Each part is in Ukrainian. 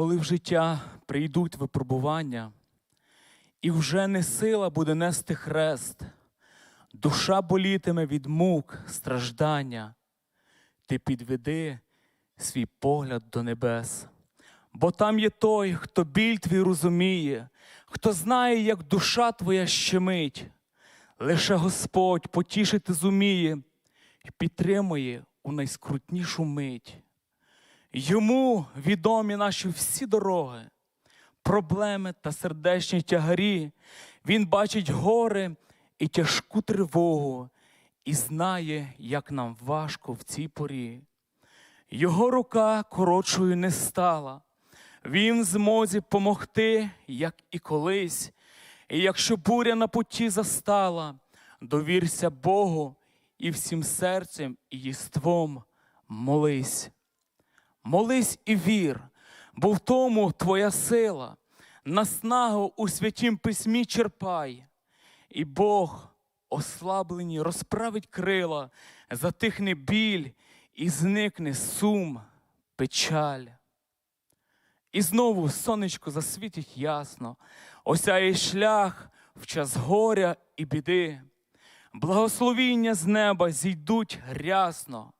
коли в життя прийдуть випробування, і вже не сила буде нести хрест, душа болітиме від мук, страждання, ти підведи свій погляд до небес. Бо там є той, хто біль твій розуміє, хто знає, як душа твоя щемить. Лише Господь потішити зуміє і підтримує у найскрутнішу мить. Йому відомі наші всі дороги, проблеми та сердечні тягарі. Він бачить гори і тяжку тривогу, і знає, як нам важко в цій порі. Його рука коротшою не стала. Він змозі помогти, як і колись. І якщо буря на путі застала, довірся Богу і всім серцем і єством молись. Молись і вір, бо в тому твоя сила, наснагу у святім письмі черпай, і Бог, ослаблені, розправить крила, затихне біль і зникне сум, печаль. І знову сонечко засвітить ясно, осяє шлях в час горя і біди. Благословіння з неба зійдуть рясно,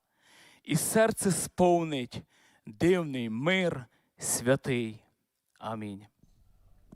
і серце сповнить дивний мир святий. Амінь.